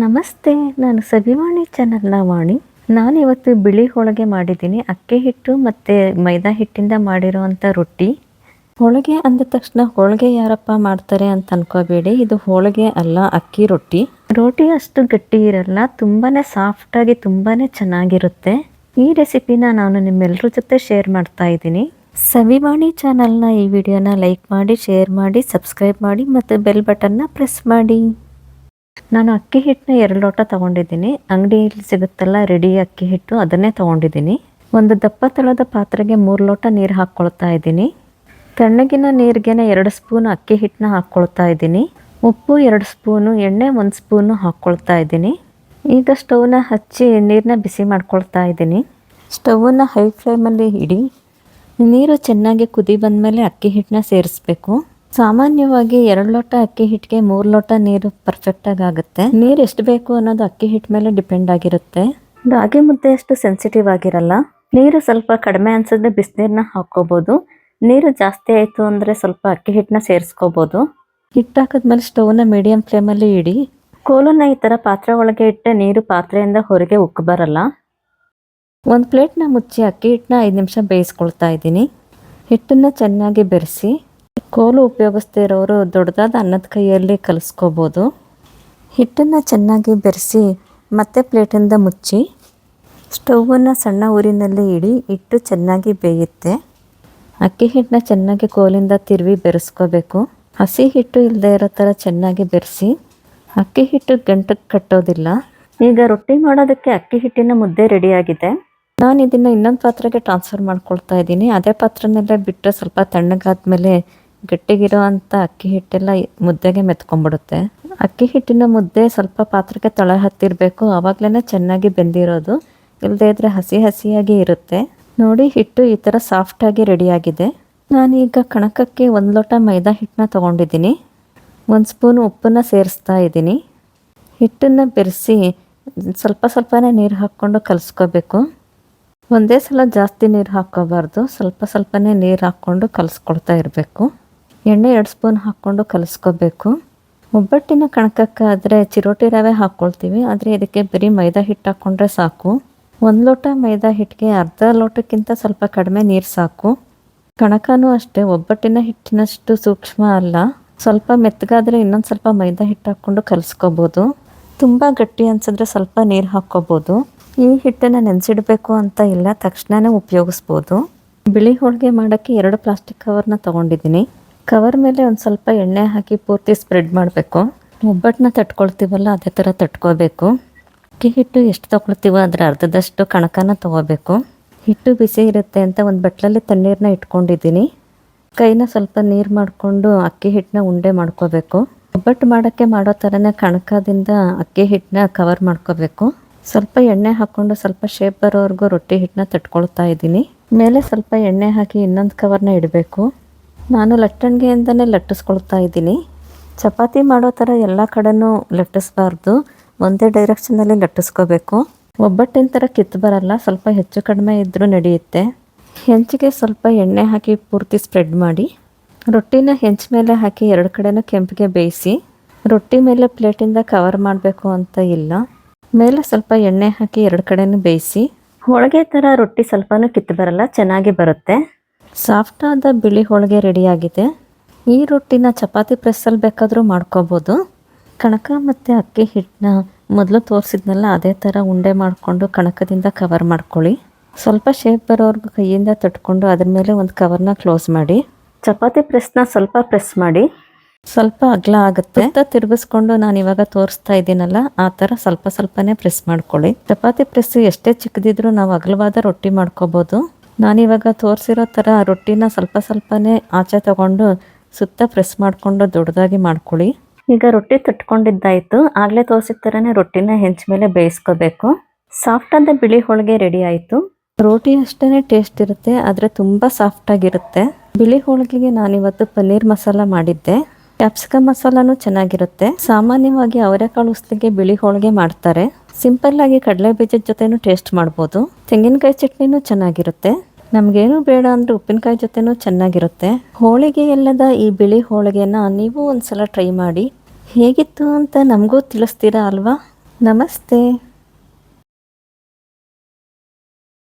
ನಮಸ್ತೆ, ನಾನು ಸವಿವಾಣಿ ಚಾನಲ್ನ ವಾಣಿ. ನಾನಿವತ್ತು ಬಿಳಿ ಹೋಳಿಗೆ ಮಾಡಿದ್ದೀನಿ. ಅಕ್ಕಿ ಹಿಟ್ಟು ಮತ್ತು ಮೈದಾ ಹಿಟ್ಟಿಂದ ಮಾಡಿರುವಂಥ ರೊಟ್ಟಿ. ಹೋಳಿಗೆ ಅಂದ ತಕ್ಷಣ ಹೋಳಿಗೆ ಯಾರಪ್ಪ ಮಾಡ್ತಾರೆ ಅಂತ ಅನ್ಕೋಬೇಡಿ. ಇದು ಹೋಳಿಗೆ ಅಲ್ಲ, ಅಕ್ಕಿ ರೊಟ್ಟಿ. ರೊಟ್ಟಿ ಅಷ್ಟು ಗಟ್ಟಿ ಇರಲ್ಲ ತುಂಬಾ ಸಾಫ್ಟಾಗಿ ತುಂಬಾ ಚೆನ್ನಾಗಿರುತ್ತೆ. ಈ ರೆಸಿಪಿನ ನಾನು ನಿಮ್ಮೆಲ್ಲರ ಜೊತೆ ಶೇರ್ ಮಾಡ್ತಾ ಇದ್ದೀನಿ. ಸವಿವಾಣಿ ಚಾನಲ್ನ ಈ ವಿಡಿಯೋನ ಲೈಕ್ ಮಾಡಿ, ಶೇರ್ ಮಾಡಿ, ಸಬ್ಸ್ಕ್ರೈಬ್ ಮಾಡಿ ಮತ್ತು ಬೆಲ್ ಬಟನ್ನ ಪ್ರೆಸ್ ಮಾಡಿ. ನಾನು ಅಕ್ಕಿ ಹಿಟ್ಟನ್ನ ಎರಡು ಲೋಟ ತಗೊಂಡಿದ್ದೀನಿ. ಅಂಗಡಿಯಲ್ಲಿ ಸಿಗುತ್ತಲ್ಲ ರೆಡಿ ಅಕ್ಕಿ ಹಿಟ್ಟು ಅದನ್ನೇ ತಗೊಂಡಿದ್ದೀನಿ. ಒಂದು ದಪ್ಪ ತಳದ ಪಾತ್ರೆಗೆ ಮೂರು ಲೋಟ ನೀರು ಹಾಕ್ಕೊಳ್ತಾ ಇದ್ದೀನಿ. ತಣ್ಣಗಿನ ನೀರಿಗೆ ಎರಡು ಸ್ಪೂನ್ ಅಕ್ಕಿ ಹಿಟ್ಟನ್ನ ಹಾಕ್ಕೊಳ್ತಾ ಇದ್ದೀನಿ. ಉಪ್ಪು ಎರಡು ಸ್ಪೂನು, ಎಣ್ಣೆ ಒಂದು ಸ್ಪೂನು ಹಾಕ್ಕೊಳ್ತಾ ಇದ್ದೀನಿ. ಈಗ ಸ್ಟೌವ್ನ ಹಚ್ಚಿ ನೀರನ್ನ ಬಿಸಿ ಮಾಡ್ಕೊಳ್ತಾ ಇದ್ದೀನಿ. ಸ್ಟವನ್ನು ಹೈ ಫ್ಲೇಮಲ್ಲಿ ಇಡಿ. ನೀರು ಚೆನ್ನಾಗಿ ಕುದಿ ಬಂದಮೇಲೆ ಅಕ್ಕಿ ಹಿಟ್ಟನ್ನ ಸೇರಿಸ್ಬೇಕು. ಸಾಮಾನ್ಯವಾಗಿ ಎರಡು ಲೋಟ ಅಕ್ಕಿ ಹಿಟ್ಟಿಗೆ ಮೂರು ಲೋಟ ನೀರು ಪರ್ಫೆಕ್ಟಾಗಿ ಆಗುತ್ತೆ. ನೀರು ಎಷ್ಟು ಬೇಕು ಅನ್ನೋದು ಅಕ್ಕಿ ಹಿಟ್ಟು ಮೇಲೆ ಡಿಪೆಂಡ್ ಆಗಿರುತ್ತೆ. ರಾಗಿ ಮುದ್ದೆ ಅಷ್ಟು ಸೆನ್ಸಿಟಿವ್ ಆಗಿರಲ್ಲ. ನೀರು ಸ್ವಲ್ಪ ಕಡಿಮೆ ಅನ್ಸಿದ್ರೆ ಬಿಸಿನೀರನ್ನ ಹಾಕ್ಕೋಬೋದು. ನೀರು ಜಾಸ್ತಿ ಆಯಿತು ಅಂದರೆ ಸ್ವಲ್ಪ ಅಕ್ಕಿ ಹಿಟ್ಟನ್ನ ಸೇರಿಸ್ಕೋಬೋದು. ಹಿಟ್ಟು ಹಾಕಿದ್ಮೇಲೆ ಸ್ಟವ್ನ ಮೀಡಿಯಂ ಫ್ಲೇಮಲ್ಲಿ ಇಡಿ. ಕೋಲನ್ನ ಈ ಥರ ಪಾತ್ರೆ ಒಳಗೆ ಇಟ್ಟರೆ ನೀರು ಪಾತ್ರೆಯಿಂದ ಹೊರಗೆ ಉಕ್ಕು ಬರಲ್ಲ. ಒಂದು ಪ್ಲೇಟ್ನ ಮುಚ್ಚಿ ಅಕ್ಕಿ ಹಿಟ್ಟನ್ನ ಐದು ನಿಮಿಷ ಬೇಯಿಸ್ಕೊಳ್ತಾ ಇದ್ದೀನಿ. ಹಿಟ್ಟನ್ನು ಚೆನ್ನಾಗಿ ಬೆರೆಸಿ. ಕೋಲು ಉಪಯೋಗಿಸ್ದೇ ಇರೋರು ದೊಡ್ಡದಾದ ಅನ್ನದ ಕೈಯಲ್ಲಿ ಕಲಿಸ್ಕೋಬೋದು. ಹಿಟ್ಟನ್ನು ಚೆನ್ನಾಗಿ ಬೆರೆಸಿ ಮತ್ತೆ ಪ್ಲೇಟಿಂದ ಮುಚ್ಚಿ ಸ್ಟೌವನ್ನು ಸಣ್ಣ ಊರಿನಲ್ಲಿ ಇಡಿ ಹಿಟ್ಟು ಚೆನ್ನಾಗಿ ಬೇಯುತ್ತೆ. ಅಕ್ಕಿ ಹಿಟ್ಟನ್ನ ಚೆನ್ನಾಗಿ ಕೋಲಿಂದ ತಿರುವಿ ಬೆರೆಸ್ಕೋಬೇಕು. ಹಸಿ ಹಿಟ್ಟು ಇಲ್ಲದೆ ಇರೋ ಥರ ಚೆನ್ನಾಗಿ ಬೆರೆಸಿ ಅಕ್ಕಿ ಹಿಟ್ಟು ಗಂಟಕ್ಕೆ ಕಟ್ಟೋದಿಲ್ಲ. ಈಗ ರೊಟ್ಟಿ ಮಾಡೋದಕ್ಕೆ ಅಕ್ಕಿ ಹಿಟ್ಟಿನ ಮುದ್ದೆ ರೆಡಿಯಾಗಿದೆ. ನಾನು ಇದನ್ನು ಇನ್ನೊಂದು ಪಾತ್ರೆಗೆ ಟ್ರಾನ್ಸ್ಫರ್ ಮಾಡ್ಕೊಳ್ತಾ ಇದ್ದೀನಿ. ಅದೇ ಪಾತ್ರನಲ್ಲೇ ಬಿಟ್ಟರೆ ಸ್ವಲ್ಪ ತಣ್ಣಗಾದ್ಮೇಲೆ ಗಟ್ಟಿಗಿರೋ ಅಂಥ ಅಕ್ಕಿ ಹಿಟ್ಟೆಲ್ಲ ಮುದ್ದೆಗೆ ಮೆತ್ಕೊಂಡ್ಬಿಡುತ್ತೆ. ಅಕ್ಕಿ ಹಿಟ್ಟಿನ ಮುದ್ದೆ ಸ್ವಲ್ಪ ಪಾತ್ರಕ್ಕೆ ತಳ ಹತ್ತಿರಬೇಕು. ಆವಾಗಲೇ ಚೆನ್ನಾಗಿ ಬೆಂದಿರೋದು. ಇಲ್ಲದೇ ಇದ್ರೆ ಹಸಿ ಹಸಿಯಾಗಿ ಇರುತ್ತೆ. ನೋಡಿ, ಹಿಟ್ಟು ಈ ಥರ ಸಾಫ್ಟಾಗಿ ರೆಡಿಯಾಗಿದೆ ನಾನೀಗ ಕಣಕಕ್ಕೆ ಒಂದು ಲೋಟ ಮೈದಾ ಹಿಟ್ಟನ್ನ ತೊಗೊಂಡಿದ್ದೀನಿ. ಒಂದು ಸ್ಪೂನ್ ಉಪ್ಪನ್ನು ಸೇರಿಸ್ತಾ ಇದ್ದೀನಿ. ಹಿಟ್ಟನ್ನು ಬೆರೆಸಿ ಸ್ವಲ್ಪ ಸ್ವಲ್ಪನೇ ನೀರು ಹಾಕ್ಕೊಂಡು ಕಲಿಸ್ಕೋಬೇಕು. ಒಂದೇ ಸಲ ಜಾಸ್ತಿ ನೀರು ಹಾಕ್ಕೋಬಾರ್ದು. ಸ್ವಲ್ಪ ಸ್ವಲ್ಪನೇ ನೀರು ಹಾಕ್ಕೊಂಡು ಕಲಿಸ್ಕೊಳ್ತಾ ಇರಬೇಕು. ಎಣ್ಣೆ ಎರಡು ಸ್ಪೂನ್ ಹಾಕ್ಕೊಂಡು ಕಲಿಸ್ಕೋಬೇಕು. ಒಬ್ಬಟ್ಟಿನ ಕಣಕಕ್ಕಾದರೆ ಚಿರೋಟಿ ರವೆ ಹಾಕ್ಕೊಳ್ತೀವಿ, ಆದರೆ ಇದಕ್ಕೆ ಬರೀ ಮೈದಾ ಹಿಟ್ಟು ಹಾಕ್ಕೊಂಡ್ರೆ ಸಾಕು. ಒಂದು ಲೋಟ ಮೈದಾ ಹಿಟ್ಟಿಗೆ ಅರ್ಧ ಲೋಟಕ್ಕಿಂತ ಸ್ವಲ್ಪ ಕಡಿಮೆ ನೀರು ಸಾಕು. ಕಣಕನೂ ಅಷ್ಟೇ, ಒಬ್ಬಟ್ಟಿನ ಹಿಟ್ಟಿನಷ್ಟು ಸೂಕ್ಷ್ಮ ಅಲ್ಲ. ಸ್ವಲ್ಪ ಮೆತ್ತಗಾದರೆ ಇನ್ನೊಂದು ಸ್ವಲ್ಪ ಮೈದಾ ಹಿಟ್ಟು ಹಾಕ್ಕೊಂಡು ಕಲಿಸ್ಕೋಬೋದು. ತುಂಬ ಗಟ್ಟಿ ಅನ್ಸಿದ್ರೆ ಸ್ವಲ್ಪ ನೀರು ಹಾಕ್ಕೋಬೋದು. ಈ ಹಿಟ್ಟನ್ನು ನೆನೆಸಿಡಬೇಕು ಅಂತ ಇಲ್ಲ ತಕ್ಷಣವೇ ಉಪಯೋಗಿಸ್ಬೋದು. ಬಿಳಿ ಹೋಳಿಗೆ ಮಾಡೋಕ್ಕೆ ಎರಡು ಪ್ಲಾಸ್ಟಿಕ್ ಕವರ್ನ ತೊಗೊಂಡಿದ್ದೀನಿ. ಕವರ್ ಮೇಲೆ ಒಂದು ಸ್ವಲ್ಪ ಎಣ್ಣೆ ಹಾಕಿ ಪೂರ್ತಿ ಸ್ಪ್ರೆಡ್ ಮಾಡಬೇಕು. ಒಬ್ಬಟ್ಟನ್ನ ತಟ್ಕೊಳ್ತೀವಲ್ಲ, ಅದೇ ಥರ ತಟ್ಕೋಬೇಕು. ಅಕ್ಕಿ ಹಿಟ್ಟು ಎಷ್ಟು ತೊಗೊಳ್ತೀವೋ ಅದರ ಅರ್ಧದಷ್ಟು ಕಣಕನ ತೊಗೋಬೇಕು. ಹಿಟ್ಟು ಬಿಸಿ ಇರುತ್ತೆ ಅಂತ ಒಂದು ಬಟ್ಲಲ್ಲಿ ತಣ್ಣೀರನ್ನ ಇಟ್ಕೊಂಡಿದ್ದೀನಿ. ಕೈನ ಸ್ವಲ್ಪ ನೀರು ಮಾಡಿಕೊಂಡು ಅಕ್ಕಿ ಹಿಟ್ಟನ್ನ ಉಂಡೆ ಮಾಡ್ಕೋಬೇಕು. ಒಬ್ಬಟ್ಟು ಮಾಡೋಕ್ಕೆ ಮಾಡೋ ಥರನೇ ಕಣಕದಿಂದ ಅಕ್ಕಿ ಹಿಟ್ಟನ್ನ ಕವರ್ ಮಾಡ್ಕೋಬೇಕು. ಸ್ವಲ್ಪ ಎಣ್ಣೆ ಹಾಕ್ಕೊಂಡು ಸ್ವಲ್ಪ ಶೇಪ್ ಬರೋವರೆಗೂ ರೊಟ್ಟಿ ಹಿಟ್ಟನ್ನ ತಟ್ಕೊಳ್ತಾ ಇದ್ದೀನಿ. ಮೇಲೆ ಸ್ವಲ್ಪ ಎಣ್ಣೆ ಹಾಕಿ ಇನ್ನೊಂದು ಕವರ್ನ ಇಡಬೇಕು. ನಾನು ಲಟ್ಟಣಿಗೆಯಿಂದನೇ ಲಟ್ಟಿಸ್ಕೊಳ್ತಾ ಇದ್ದೀನಿ. ಚಪಾತಿ ಮಾಡೋ ಥರ ಎಲ್ಲ ಕಡೆನೂ ಲಟ್ಟಿಸ್ಬಾರ್ದು. ಒಂದೇ ಡೈರೆಕ್ಷನಲ್ಲಿ ಲಟ್ಟಿಸ್ಕೋಬೇಕು. ಒಬ್ಬಟ್ಟಿನ ಥರ ಕಿತ್ತು ಬರಲ್ಲ, ಸ್ವಲ್ಪ ಹೆಚ್ಚು ಕಡಿಮೆ ಇದ್ದರೂ ನಡೆಯುತ್ತೆ. ಹೆಂಚಿಗೆ ಸ್ವಲ್ಪ ಎಣ್ಣೆ ಹಾಕಿ ಪೂರ್ತಿ ಸ್ಪ್ರೆಡ್ ಮಾಡಿ, ರೊಟ್ಟಿನ ಹೆಂಚು ಮೇಲೆ ಹಾಕಿ ಎರಡು ಕಡೆನೂ ಕೆಂಪಿಗೆ ಬೇಯಿಸಿ, ರೊಟ್ಟಿ ಮೇಲೆ ಪ್ಲೇಟಿಂದ ಕವರ್ ಮಾಡಬೇಕು ಅಂತ ಇಲ್ಲ. ಮೇಲೆ ಸ್ವಲ್ಪ ಎಣ್ಣೆ ಹಾಕಿ ಎರಡು ಕಡೆನೂ ಬೇಯಿಸಿ ಹೋಳಿಗೆ ಥರ ರೊಟ್ಟಿ ಸ್ವಲ್ಪನೂ ಕಿತ್ತು ಬರಲ್ಲ, ಚೆನ್ನಾಗಿ ಬರುತ್ತೆ. ಸಾಫ್ಟಾದ ಬಿಳಿ ಹೋಳಿಗೆ ರೆಡಿಯಾಗಿದೆ. ಈ ರೊಟ್ಟಿನ ಚಪಾತಿ ಪ್ರೆಸ್ಸಲ್ಲಿ ಬೇಕಾದರೂ ಮಾಡ್ಕೋಬೋದು. ಕಣಕ ಮತ್ತು ಅಕ್ಕಿ ಹಿಟ್ಟನ್ನ ಮೊದಲು ತೋರಿಸಿದ್ನಲ್ಲ, ಅದೇ ಥರ ಉಂಡೆ ಮಾಡಿಕೊಂಡು ಕಣಕದಿಂದ ಕವರ್ ಮಾಡ್ಕೊಳ್ಳಿ. ಸ್ವಲ್ಪ ಶೇಪ್ ಬರೋವರೆಗೂ ಕೈಯಿಂದ ತಟ್ಕೊಂಡು ಅದ್ರ ಮೇಲೆ ಒಂದು ಕವರ್ನ ಕ್ಲೋಸ್ ಮಾಡಿ. ಚಪಾತಿ ಪ್ರೆಸ್ನ ಸ್ವಲ್ಪ ಪ್ರೆಸ್ ಮಾಡಿ. ಸ್ವಲ್ಪ ಅಗಲ ಆಗುತ್ತೆ. ತಿರುಗಿಸ್ಕೊಂಡು ನಾನು ಇವಾಗ ತೋರಿಸ್ತಾ ಇದ್ದೀನಲ್ಲ, ಆ ಥರ ಸ್ವಲ್ಪ ಸ್ವಲ್ಪನೇ ಪ್ರೆಸ್ ಮಾಡ್ಕೊಳ್ಳಿ. ಚಪಾತಿ ಪ್ರೆಸ್ ಎಷ್ಟೇ ಚಿಕ್ಕದಿದ್ರೂ ನಾವು ಅಗಲವಾದ ರೊಟ್ಟಿ ಮಾಡ್ಕೋಬೋದು. ನಾನಿವಾಗ ತೋರಿಸಿರೋ ಥರ ರೊಟ್ಟಿನ ಸ್ವಲ್ಪ ಸ್ವಲ್ಪನೇ ಆಚೆ ತಗೊಂಡು ಸುತ್ತ ಪ್ರೆಸ್ ಮಾಡಿಕೊಂಡು ದೊಡ್ಡದಾಗಿ ಮಾಡ್ಕೊಳ್ಳಿ. ಈಗ ರೊಟ್ಟಿ ತಟ್ಕೊಂಡಿದ್ದಾಯಿತು. ಆಗಲೇ ತೋರಿಸಿದ ಥರನೇ ರೊಟ್ಟಿನ ಹೆಂಚ ಮೇಲೆ ಬೇಯಿಸ್ಕೋಬೇಕು. ಸಾಫ್ಟಾದ ಬಿಳಿ ಹೋಳಿಗೆ ರೆಡಿ ಆಯಿತು. ರೋಟಿ ಅಷ್ಟೇ ಟೇಸ್ಟ್ ಇರುತ್ತೆ ಆದರೆ ತುಂಬ ಸಾಫ್ಟಾಗಿರುತ್ತೆ ಬಿಳಿ ಹೋಳಿಗೆಗೆ ನಾನಿವತ್ತು ಪನ್ನೀರ್ ಮಸಾಲ ಮಾಡಿದ್ದೆ. ಕ್ಯಾಪ್ಸಿಕಮ್ ಮಸಾಲನೂ ಚೆನ್ನಾಗಿರುತ್ತೆ. ಸಾಮಾನ್ಯವಾಗಿ ಅವರೆಕಾಳು ಉಸ್ಲಿಗೆ ಬಿಳಿ ಹೋಳಿಗೆ ಮಾಡ್ತಾರೆ. ಸಿಂಪಲ್ ಆಗಿ ಕಡಲೆ ಬೀಜದ ಜೊತೆನೂ ಟೇಸ್ಟ್ ಮಾಡ್ಬೋದು. ತೆಂಗಿನಕಾಯಿ ಚಟ್ನಿನೂ ಚೆನ್ನಾಗಿರುತ್ತೆ. ನಮಗೇನು ಬೇಡ ಅಂದರೆ ಉಪ್ಪಿನಕಾಯಿ ಜೊತೆನೂ ಚೆನ್ನಾಗಿರುತ್ತೆ. ಹೋಳಿಗೆ ಎಲ್ಲದ ಈ ಬಿಳಿ ಹೋಳಿಗೆನ ನೀವು ಒಂದ್ಸಲ ಟ್ರೈ ಮಾಡಿ. ಹೇಗಿತ್ತು ಅಂತ ನಮಗೂ ತಿಳಿಸ್ತೀರಾ ಅಲ್ವಾ? ನಮಸ್ತೆ.